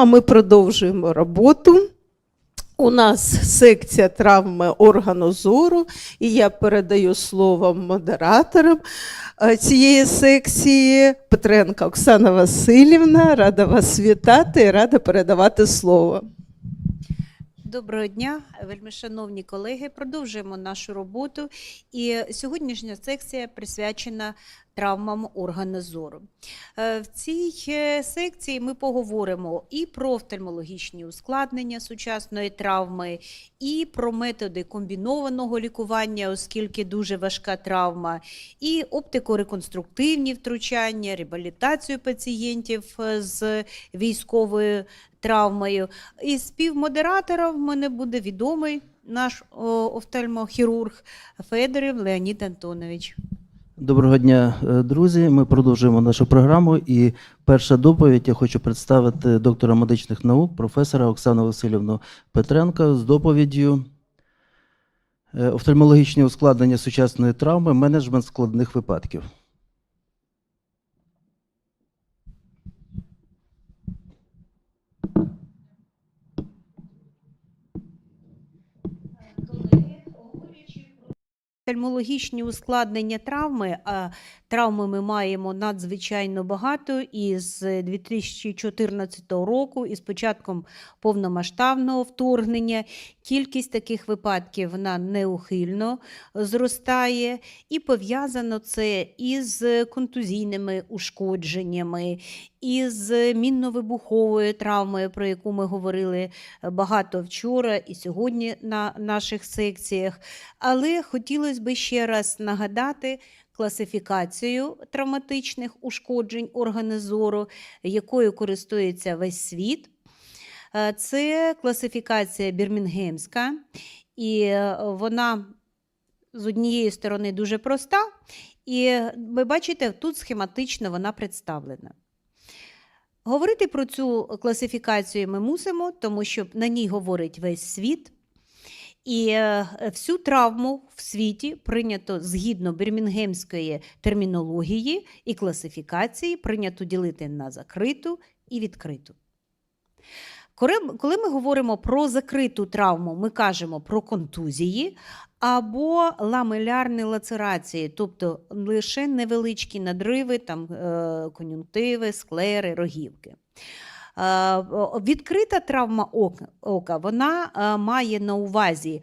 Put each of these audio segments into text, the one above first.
а ми продовжуємо роботу. У нас секція травми органу зору, і я передаю слово модераторам е, цієї секції Петренка Оксана Васильівна. Рада вас вітати і рада передавати слово. Доброго дня, вельмишановні колеги. Продовжуємо нашу роботу. І сьогоднішня секція присвячена травмам органу зору. Е, В цій е, секції ми поговоримо і про офтальмологічні ускладнення сучасної травми, і про методи комбінованого лікування, оскільки дуже важка травма, і оптико-реконструктивні втручання, реабілітацію пацієнтів е, з військовою травмою. І співмодератором в мене буде відомий наш офтальмохірург Федорів Леонід Антонович. Доброго дня, е, друзі. Ми продовжуємо нашу програму. І перша доповідь я хочу представити доктора медичних наук, професора Оксану Васильівну Петренко з доповіддю е, офтальмологічні ускладнення сучасної травми, менеджмент складних випадків. Офтальмологічні ускладнення травми, травми ми маємо надзвичайно багато і з 2014 року, і з початком повномасштабного вторгнення, кількість таких випадків вона неухильно зростає, і пов'язано це із контузійними ушкодженнями, із мінно-вибуховою травмою, про яку ми говорили багато вчора і сьогодні на наших секціях. Але хотілося б ще раз нагадати класифікацію травматичних ушкоджень органу зору, якою користується весь світ. Е, Це класифікація бірмінгемська, і е, вона з однієї сторони дуже проста, і ви бачите, тут схематично вона представлена. Говорити про цю класифікацію ми мусимо, тому що на ній говорить весь світ. І е, всю травму в світі прийнято згідно бірмінгемської термінології і класифікації, прийнято ділити на закриту і відкриту. Коли- ми говоримо про закриту травму, ми кажемо про контузії або ламелярні лацерації, тобто лише невеличкі надриви, там, е, кон'юнктиви, склери, рогівки. Е, Відкрита травма ока, вона е, має на увазі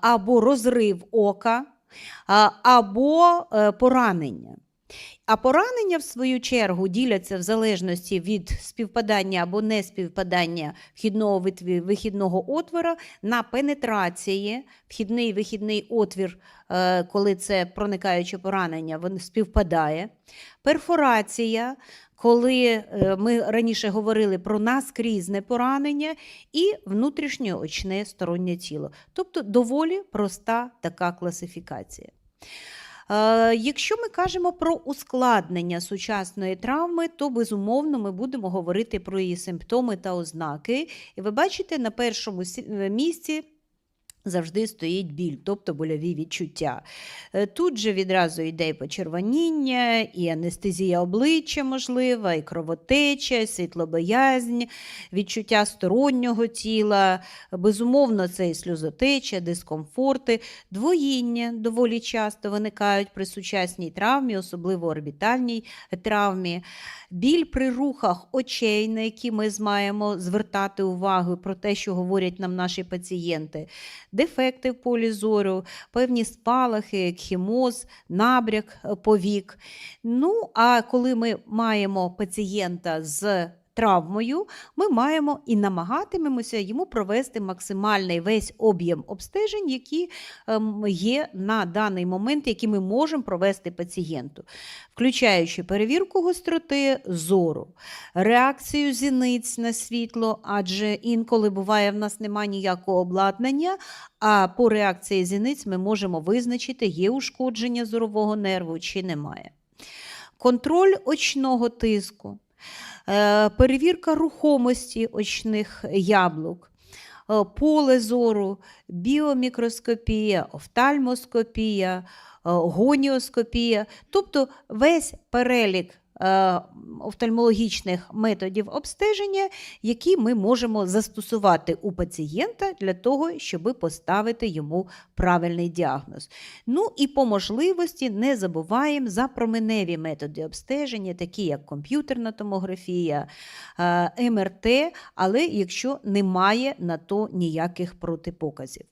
або розрив ока, або е, поранення. А поранення, в свою чергу, діляться в залежності від співпадання або неспівпадання вхідного вихідного отвора на пенетрації. Вхідний вихідний отвір, е, коли це проникаюче поранення, він співпадає. Перфорація, коли е, ми раніше говорили про наскрізне поранення і внутрішньоочне стороннє тіло. Тобто доволі проста така класифікація. Е, Якщо ми кажемо про ускладнення сучасної травми, то безумовно ми будемо говорити про її симптоми та ознаки. І ви бачите, на першому е, місці завжди стоїть біль, тобто больові відчуття. Е, Тут же відразу йде і почервоніння, і анестезія обличчя можлива, і кровотеча, і світлобоязнь, відчуття стороннього тіла. Безумовно, це і сльозотеча, дискомфорти, двоїння доволі часто виникають при сучасній травмі, особливо орбітальній травмі. Біль при рухах очей, на які ми маємо звертати увагу про те, що говорять нам наші пацієнти, дефекти в полі зору, певні спалахи, екхімоз, набряк е, повік. Ну, а коли ми маємо пацієнта з травмою, ми маємо і намагатимемося йому провести максимальний весь об'єм обстежень, які ем, є на даний момент, які ми можемо провести пацієнту, включаючи перевірку гостроти зору, реакцію зіниць на світло, адже інколи буває, в нас немає ніякого обладнання, а по реакції зіниць ми можемо визначити, є ушкодження зорового нерву чи немає. Контроль очного тиску, перевірка рухомості очних яблук, е, поле зору, біомікроскопія, офтальмоскопія, е, гоніоскопія, тобто весь перелік е, офтальмологічних методів обстеження, які ми можемо застосувати у пацієнта для того, щоб поставити йому правильний діагноз. Ну і по можливості не забуваємо за променеві методи обстеження, такі як комп'ютерна томографія, е, МРТ, але якщо немає на то ніяких протипоказів.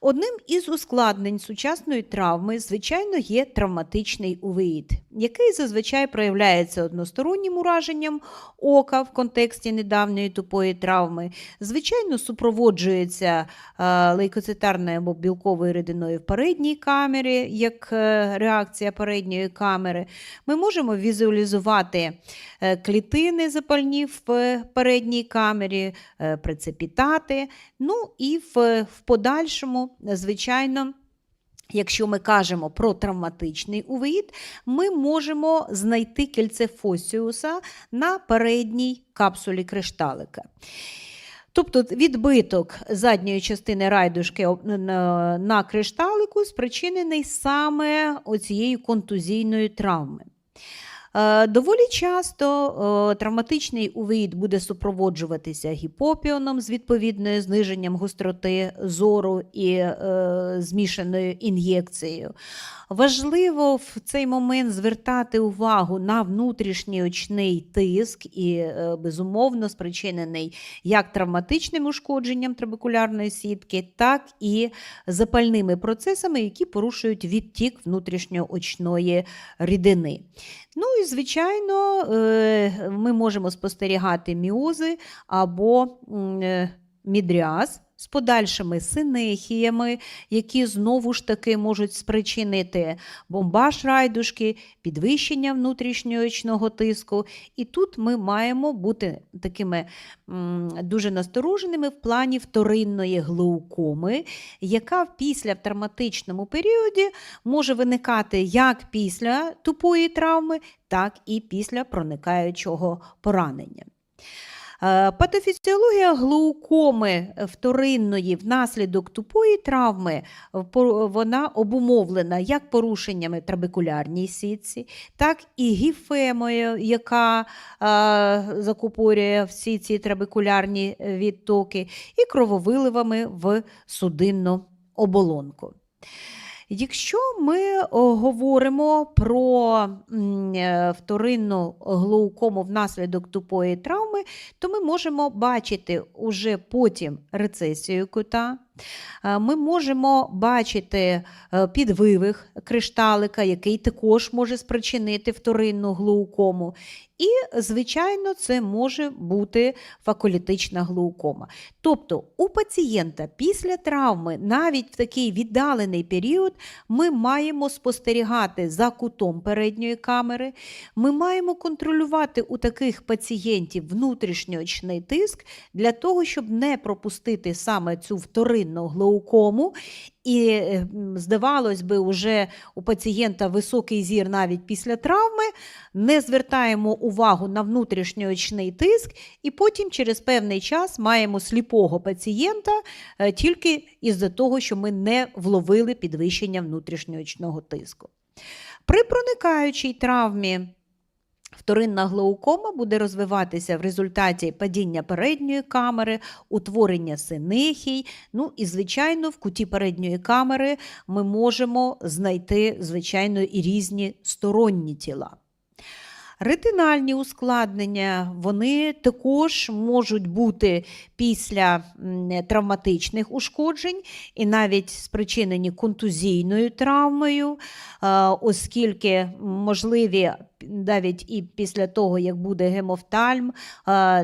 Одним із ускладнень сучасної травми, звичайно, є травматичний увеїд, який зазвичай проявляється одностороннім ураженням ока в контексті недавньої тупої травми, звичайно, супроводжується е, лейкоцитарною або білковою рідиною в передній камері, як е, реакція передньої камери. Ми можемо візуалізувати е, клітини запальні в передній камері, прецепітати. Ну і в подальшому, звичайно. Якщо ми кажемо про травматичний увеїд, ми можемо знайти кільце фосіуса на передній капсулі кришталика. Тобто відбиток задньої частини райдушки на кришталику спричинений саме оцією контузійною травмою. Е, Доволі часто е, травматичний увеїд буде супроводжуватися гіпопіоном з відповідною зниженням гостроти зору і е, змішаною ін'єкцією. Важливо в цей момент звертати увагу на внутрішній очний тиск і, безумовно, спричинений як травматичним ушкодженням трабекулярної сітки, так і запальними процесами, які порушують відтік внутрішньоочної рідини. Ну і, звичайно, е, ми можемо спостерігати міози або е, мідріаз з подальшими синехіями, які знову ж таки можуть спричинити бомбаж райдушки, підвищення внутрішнього очного тиску. І тут ми маємо бути такими дуже настороженими в плані вторинної глаукоми, яка після в післявтравматичному періоді може виникати як після тупої травми, так і після проникаючого поранення. Е, Патофізіологія глаукоми вторинної внаслідок тупої травми е, вона обумовлена як порушеннями трабекулярній сітці, так і гіфемою, яка е, закупорює всі ці трабекулярні відтоки, і крововиливами в судинну оболонку. Якщо ми говоримо про е, вторинну глаукому внаслідок тупої травми, то ми можемо бачити уже потім рецесію кута. Е, Ми можемо бачити е, підвивих кришталика, який також може спричинити вторинну глаукому. І, звичайно, це може бути факулітична глаукома. Тобто у пацієнта після травми, навіть в такий віддалений період, ми маємо спостерігати за кутом передньої камери, ми маємо контролювати у таких пацієнтів внутрішньоочний тиск для того, щоб не пропустити саме цю вторинну глаукому. І е, здавалось би, уже у пацієнта високий зір навіть після травми, не звертаємо увагу на внутрішньоочний тиск, і потім через певний час маємо сліпого пацієнта е, тільки із-за того, що ми не вловили підвищення внутрішньоочного тиску. При проникаючій травмі Вторинна глаукома буде розвиватися в результаті падіння передньої камери, утворення синехій. Ну і, звичайно, в куті передньої камери ми можемо знайти, звичайно, і різні сторонні тіла. Ретинальні ускладнення вони також можуть бути після травматичних ушкоджень і навіть спричинені контузійною травмою, е, оскільки можливі навіть і після того, як буде гемофтальм,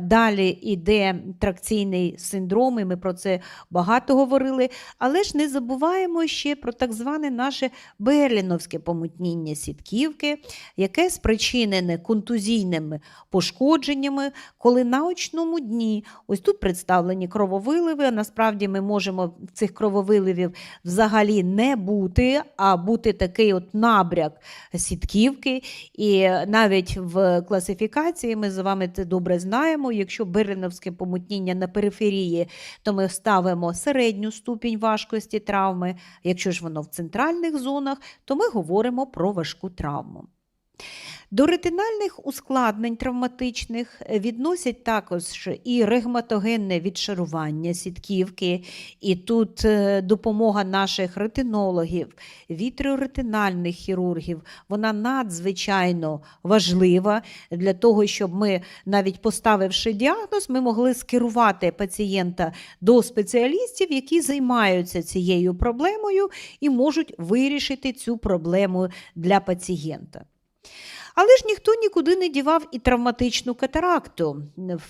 далі йде тракційний синдром, і ми про це багато говорили. Але ж не забуваємо ще про так зване наше берліновське помутніння сітківки, яке спричинене контузійними пошкодженнями, коли на очному дні ось тут представлені крововиливи. а Насправді ми можемо цих крововиливів взагалі не бути, а бути такий от набряк сітківки. І навіть в класифікації ми з вами це добре знаємо. Якщо Бириновське помутніння на периферії, то ми ставимо середню ступінь важкості травми. Якщо ж воно в центральних зонах, то ми говоримо про важку травму. До ретинальних ускладнень травматичних відносять також і регматогенне відшарування сітківки, і тут е, допомога наших ретинологів, вітреоретинальних хірургів, вона надзвичайно важлива для того, щоб ми, навіть поставивши діагноз, ми могли скерувати пацієнта до спеціалістів, які займаються цією проблемою і можуть вирішити цю проблему для пацієнта. Але ж ніхто нікуди не дівав і травматичну катаракту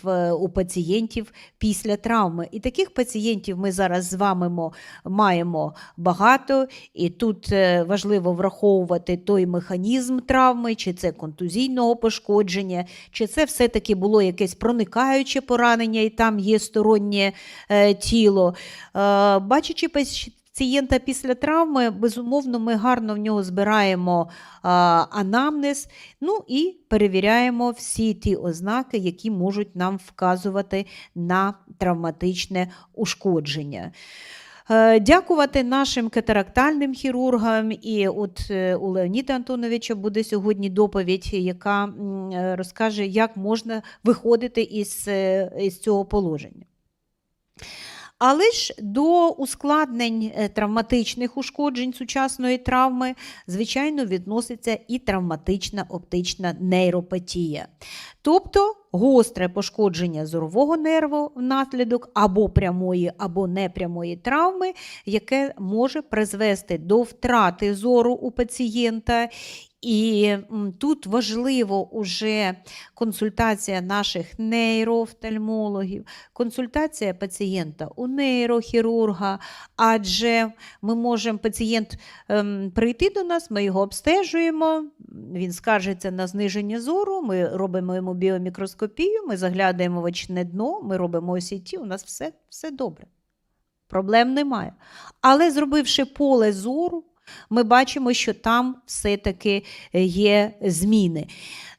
в, у пацієнтів після травми. І таких пацієнтів ми зараз з вами маємо багато. І тут е, важливо враховувати той механізм травми, чи це контузійного пошкодження, чи це все-таки було якесь проникаюче поранення, і там є стороннє е, тіло. Е, бачачи пацієнта після травми, безумовно, ми гарно в нього збираємо анамнез, ну і перевіряємо всі ті ознаки, які можуть нам вказувати на травматичне ушкодження. Е, Дякувати нашим катарактальним хірургам. І от е, у Леоніда Антоновича буде сьогодні доповідь, яка е, розкаже, як можна виходити із, із цього положення. Але ж до ускладнень е, травматичних ушкоджень сучасної травми, звичайно, відноситься і травматична оптична нейропатія. Тобто гостре пошкодження зорового нерву внаслідок або прямої, або непрямої травми, яке може призвести до втрати зору у пацієнта. І тут важливо уже консультація наших нейроофтальмологів, консультація пацієнта у нейрохірурга, адже ми можемо пацієнт ем, прийти до нас, ми його обстежуємо, він скаржиться на зниження зору, ми робимо йому біомікроскопію, ми заглядаємо в очне дно, ми робимо ОСІТі, у нас все, все добре. Проблем немає. Але зробивши поле зору, ми бачимо, що там все-таки є зміни.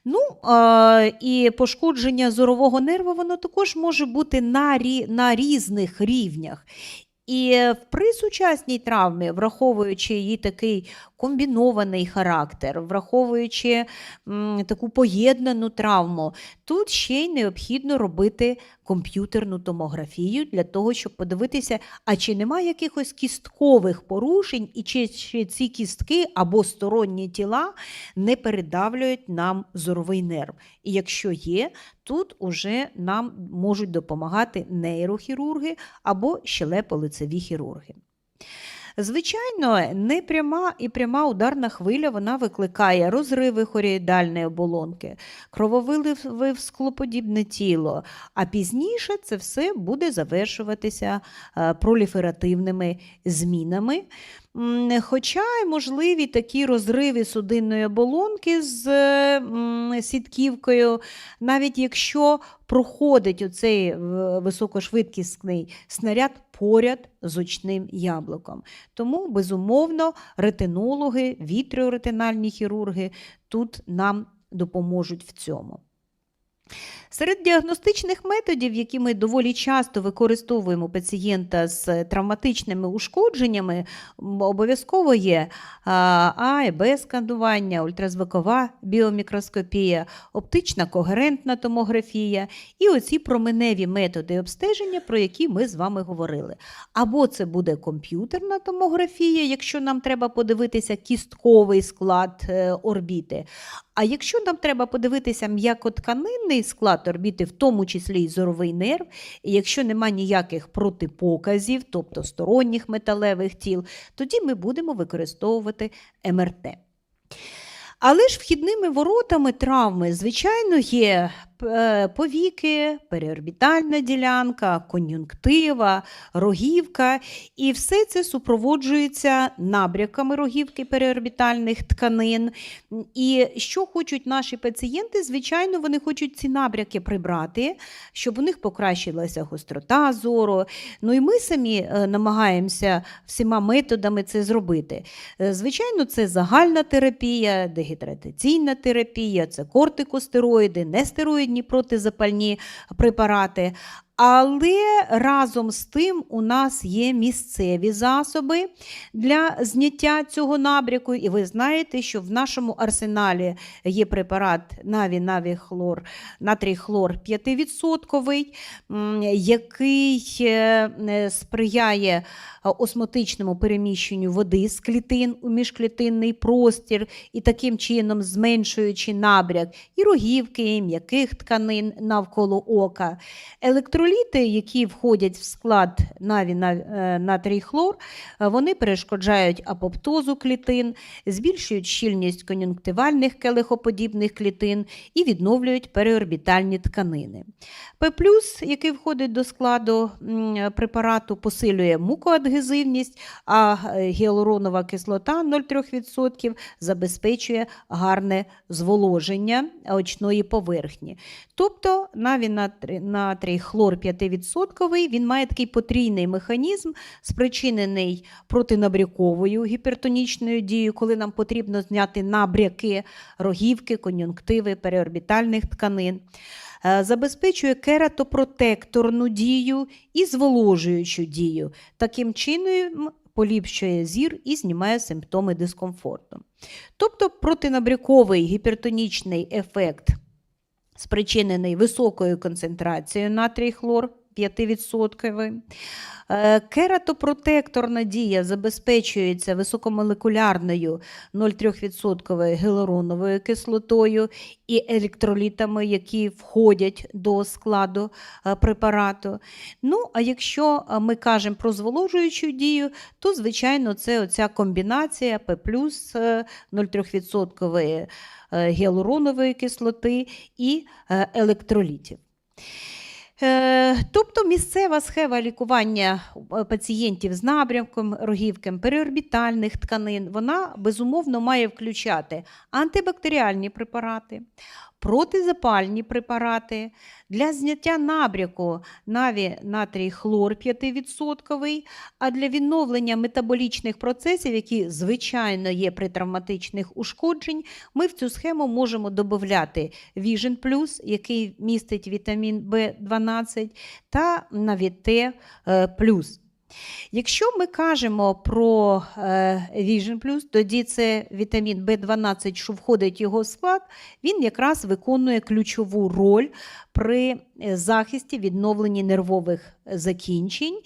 Ну, е, і пошкодження зорового нерва воно також може бути на, на різних рівнях. І при сучасній травмі, враховуючи її такий комбінований характер, враховуючи м, таку поєднану травму, тут ще й необхідно робити комп'ютерну томографію для того, щоб подивитися, а чи немає якихось кісткових порушень, і чи, чи ці кістки або сторонні тіла не передавлюють нам зоровий нерв. І якщо є, тут уже нам можуть допомагати нейрохірурги або щелепо-лицеві хірурги. Звичайно, непряма і пряма ударна хвиля вона викликає розриви хоріїдальної оболонки, крововиливи в склоподібне тіло, а пізніше це все буде завершуватися е, проліферативними змінами. Хоча й можливі такі розриви судинної оболонки з сітківкою, навіть якщо проходить оцей в- високошвидкісний снаряд поряд з очним яблуком. Тому, безумовно, ретинологи, вітріоретинальні хірурги тут нам допоможуть в цьому. Серед діагностичних методів, які ми доволі часто використовуємо пацієнта з травматичними ушкодженнями, обов'язково є а, і Б сканування, ультразвукова біомікроскопія, оптична когерентна томографія і оці променеві методи обстеження, про які ми з вами говорили. Або це буде комп'ютерна томографія, якщо нам треба подивитися кістковий склад е, орбіти. А якщо нам треба подивитися м'якотканинний склад орбіти, в тому числі і зоровий нерв, і якщо нема ніяких протипоказів, тобто сторонніх металевих тіл, тоді ми будемо використовувати МРТ. Але ж вхідними воротами травми, звичайно, є повіки, переорбітальна ділянка, кон'юнктива, рогівка, і все це супроводжується набряками рогівки переорбітальних тканин. І що хочуть наші пацієнти? Звичайно, вони хочуть ці набряки прибрати, щоб у них покращилася гострота зору. Ну і ми самі е, намагаємося всіма методами це зробити. Е, Звичайно, це загальна терапія, дегідратаційна терапія, це кортикостероїди, нестероїдні протизапальні препарати. Але разом з тим у нас є місцеві засоби для зняття цього набряку. І ви знаєте, що в нашому арсеналі є препарат Наві Наві хлор, натрій хлор 5%, який е, е, сприяє осмотичному переміщенню води з клітин у міжклітинний простір і таким чином зменшуючи набряк і рогівки, і м'яких тканин навколо ока. Електроліти, які входять в склад наві е, натрій хлор, е, вони перешкоджають апоптозу клітин, збільшують щільність кон'юнктивальних келихоподібних клітин і відновлюють переорбітальні тканини. П+, який входить до складу препарату, посилює мукоадгезивність, а е, гіалуронова кислота 0,3% забезпечує гарне зволоження очної поверхні. Тобто наві натрій, натрій хлор 5%, він має такий потрійний механізм, спричинений протинабряковою гіпертонічною дією, коли нам потрібно зняти набряки рогівки, кон'юнктиви, переорбітальних тканин. Е, Забезпечує кератопротекторну дію і зволожуючу дію. Таким чином поліпшує зір і знімає симптоми дискомфорту. Тобто протинабряковий гіпертонічний ефект спричинений високою концентрацією натрій хлор 5%. Е, Кератопротекторна дія забезпечується високомолекулярною 0,3% гіалуроновою кислотою і електролітами, які входять до складу е, препарату. Ну, а якщо е, ми кажемо про зволожуючу дію, то, звичайно, це оця комбінація П+, е, 0,3% е, гіалуронової кислоти і електролітів. Е, Тобто місцева схема лікування е, пацієнтів з набрямком, рогівким переорбітальних тканин, вона безумовно має включати антибактеріальні препарати, протизапальні препарати для зняття набряку наві натрій хлор 5%, а для відновлення метаболічних процесів, які звичайно є при травматичних ушкоджень, ми в цю схему можемо додати Vision Plus, який містить вітамін В12, та Навіте Плюс. Якщо ми кажемо про е, Vision Plus, тоді це вітамін В12, що входить в його склад, він якраз виконує ключову роль при е, захисті відновленні нервових закінчень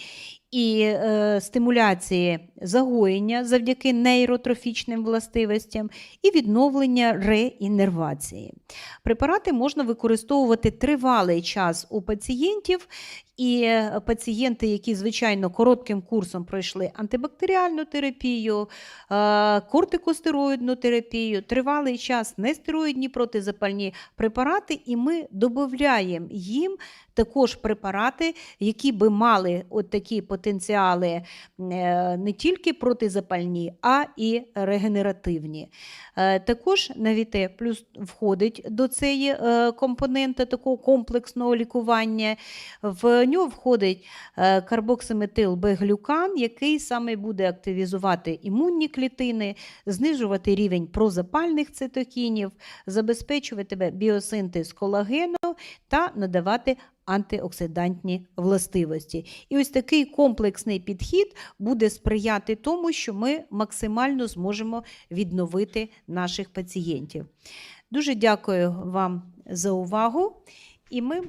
і е, стимуляції загоєння завдяки нейротрофічним властивостям і відновлення реіннервації. Препарати можна використовувати тривалий час у пацієнтів, і пацієнти, які, звичайно, коротким курсом пройшли антибактеріальну терапію, е, кортикостероїдну терапію, тривалий час нестероїдні протизапальні препарати, і ми додаємо їм також препарати, які би мали от такі потенціали е, не тільки протизапальні, а і регенеративні. Е, Також Навіте плюс входить до цієї е, компонента такого комплексного лікування. В нього входить е, карбоксиметил Б-глюкан, який саме буде активізувати імунні клітини, знижувати рівень прозапальних цитокінів, забезпечувати біосинтез колагену та надавати антиоксидантні властивості. І ось такий комплексний підхід буде сприяти тому, що ми максимально зможемо відновити наших пацієнтів. Дуже дякую вам за увагу. І ми